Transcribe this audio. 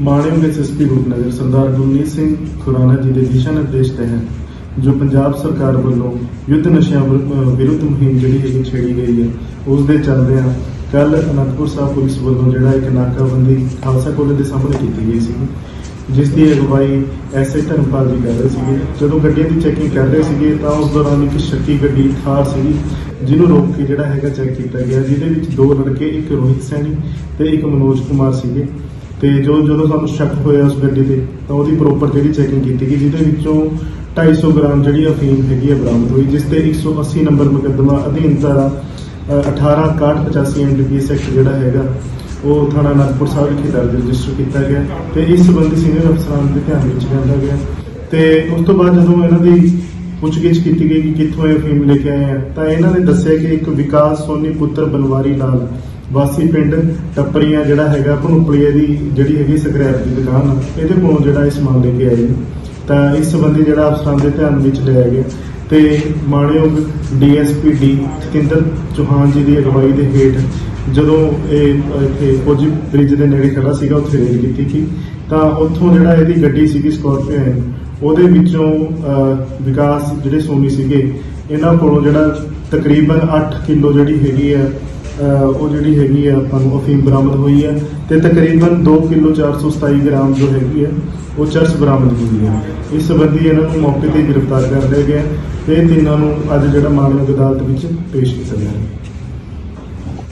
ਮਾਣਯੋਗ ਐਸਐਸਪੀ ਰੂਪਨਗਰ ਸਰਦਾਰ ਗੁਰਮੀਤ ਸਿੰਘ ਖੁਰਾਨਾ ਜੀ ਦੇ ਦਿਸ਼ਾ ਨਿਰਦੇਸ਼ ਤਹਿਤ ਜੋ ਪੰਜਾਬ ਸਰਕਾਰ ਵੱਲੋਂ ਯੁੱਧ ਨਸ਼ਿਆਂ ਵਿਰੁੱਧ ਮੁਹਿੰਮ ਜਿਹੜੀ ਹੈਗੀ ਛੇੜੀ ਗਈ ਹੈ, ਉਸ ਦੇ ਚੱਲਦਿਆਂ ਕੱਲ ਅਨੰਦਪੁਰ ਸਾਹਿਬ ਪੁਲਿਸ ਵੱਲੋਂ ਜਿਹੜਾ ਇੱਕ ਨਾਕਾਬੰਦੀ ਖਾਲਸਾ ਕਾਲਜ ਦੇ ਸਾਹਮਣੇ ਕੀਤੀ ਗਈ ਸੀ ਜਿਸ ਦੀ ਅਗਵਾਈ ਐਸਏ ਧਰਮਪਾਲ ਜੀ ਕਰ ਰਹੇ ਸੀਗੇ। ਜਦੋਂ ਗੱਡੀਆਂ ਦੀ ਚੈਕਿੰਗ ਕਰ ਰਹੇ ਸੀਗੇ, ਤਾਂ ਉਸ ਦੌਰਾਨ ਇੱਕ ਸ਼ੱਕੀ ਗੱਡੀ, ਥਾਰ ਸੀਗੀ, ਜਿਹਨੂੰ ਰੋਕ ਕੇ ਜਿਹੜਾ ਹੈਗਾ ਚੈੱਕ ਕੀਤਾ ਗਿਆ, ਜਿਹਦੇ ਵਿੱਚ ਦੋ ਲੜਕੇ, ਇੱਕ ਰੋਹਿਤ ਸੈਣੀ ਤੇ ਇੱਕ ਮਨੋਜ ਕੁਮਾਰ ਸੀਗੇ। ਤੇ ਜੋ ਜਦੋਂ ਸਾਨੂੰ ਸ਼ੱਕ ਹੋਇਆ ਉਸ ਗੱਡੀ ਤੇ, ਤਾਂ ਉਹਦੀ ਪ੍ਰੋਪਰ ਜਿਹੜੀ ਚੈਕਿੰਗ ਕੀਤੀ ਗਈ, ਜਿਹਦੇ ਵਿੱਚੋਂ 250 ਗ੍ਰਾਮ ਜਿਹੜੀ ਅਫੀਮ ਹੈਗੀ ਹੈ ਬਰਾਮਦ ਹੋਈ, ਜਿਸ ਤੇ 180 ਨੰਬਰ ਮੁਕੱਦਮਾ ਅਧੀਨ ਧਾਰਾ 18 6185 ਐਨਡੀਪੀਐਸ ਐਕਟ ਜਿਹੜਾ ਹੈਗਾ, ਉਹ ਥਾਣਾ ਅਨੰਦਪੁਰ ਸਾਹਿਬ ਵਿਖੇ ਦਰਜ ਰਜਿਸਟਰ ਕੀਤਾ ਗਿਆ ਤੇ ਇਸ ਸੰਬੰਧੀ ਸੀਨੀਅਰ ਅਫਸਰਾਂ ਦੇ ਧਿਆਨ ਵਿੱਚ ਲਿਆਂਦਾ ਗਿਆ। ਤੇ ਉਸ ਤੋਂ ਬਾਅਦ ਜਦੋਂ ਇਹਨਾਂ ਦੀ ਪੁੱਛਗਿੱਛ ਕੀਤੀ ਗਈ ਕਿ ਕਿੱਥੋਂ ਇਹ ਫੀਮ ਲੈ ਕੇ ਆਏ ਆ, ਤਾਂ ਇਹਨਾਂ ਨੇ ਦੱਸਿਆ ਕਿ ਇੱਕ ਵਿਕਾਸ ਸੋਨੀ ਪੁੱਤਰ ਬਨਵਾਰੀ ਲਾਲ ਵਾਸੀ ਪਿੰਡ ਟੱਪਰੀਆਂ ਜਿਹੜਾ ਹੈਗਾ ਭਨੂਪਲੀਏ ਦੀ ਜਿਹੜੀ ਹੈਗੀ ਸਕ੍ਰੈਪ ਦੀ ਦੁਕਾਨ ਇਹਦੇ ਕੋਲੋਂ ਜਿਹੜਾ ਇਹ ਸਮਾਨ ਲੈ ਕੇ ਆਏ ਨੇ। ਤਾਂ ਇਸ ਸੰਬੰਧੀ ਜਿਹੜਾ ਅਫਸਰਾਂ ਦੇ ਧਿਆਨ ਵਿੱਚ ਲਿਆ ਗਿਆ ਤੇ ਮਾਣਯੋਗ ਡੀਐਸਪੀ ਡੀ ਸਤਿੰਦਰ ਚੌਹਾਨ ਜੀ ਦੀ ਅਗਵਾਈ ਦੇ ਹੇਠ ਜਦੋਂ ਇਹ ਇੱਥੇ ਕੁਝ ਬ੍ਰਿਜ ਦੇ ਨੇੜੇ ਖੜਾ ਸੀਗਾ, ਉੱਥੇ ਰੇਡ ਕੀਤੀ ਕਿ ਤਾਂ ਉੱਥੋਂ ਜਿਹੜਾ ਇਹਦੀ ਗੱਡੀ ਸੀਗੀ ਸਕਾਰਪੀਓ ਉਹਦੇ ਵਿੱਚੋਂ ਵਿਕਾਸ ਜਿਹੜੇ ਸੋਨੀ ਸੀਗੇ, ਇਹਨਾਂ ਕੋਲੋਂ ਜਿਹੜਾ ਤਕਰੀਬਨ 8 ਕਿਲੋ ਜਿਹੜੀ ਹੈਗੀ ਆ ਉਹ ਜਿਹੜੀ ਹੈਗੀ ਆ ਆਪਾਂ ਨੂੰ ਅਫੀਮ ਬਰਾਮਦ ਹੋਈ ਹੈ ਤੇ ਤਕਰੀਬਨ 2 ਕਿਲੋ 427 ਗ੍ਰਾਮ ਜੋ ਹੈਗੀ ਹੈ ਉਹ ਚਰਸ ਬਰਾਮਦ ਹੋਈ ਹੈ ਇਸ ਸੰਬੰਧੀ ਇਹਨਾਂ ਨੂੰ ਮੌਕੇ ਤੇ ਗ੍ਰਿਫਤਾਰ ਕਰ ਲਿਆ ਗਿਆ ਤੇ ਇਹ ਤਿੰਨਾਂ ਨੂੰ ਅੱਜ ਜਿਹੜਾ ਮਾਨਵ ਅਦਾਲਤ ਵਿੱਚ ਪੇਸ਼ ਕੀਤਾ ਗਿਆ।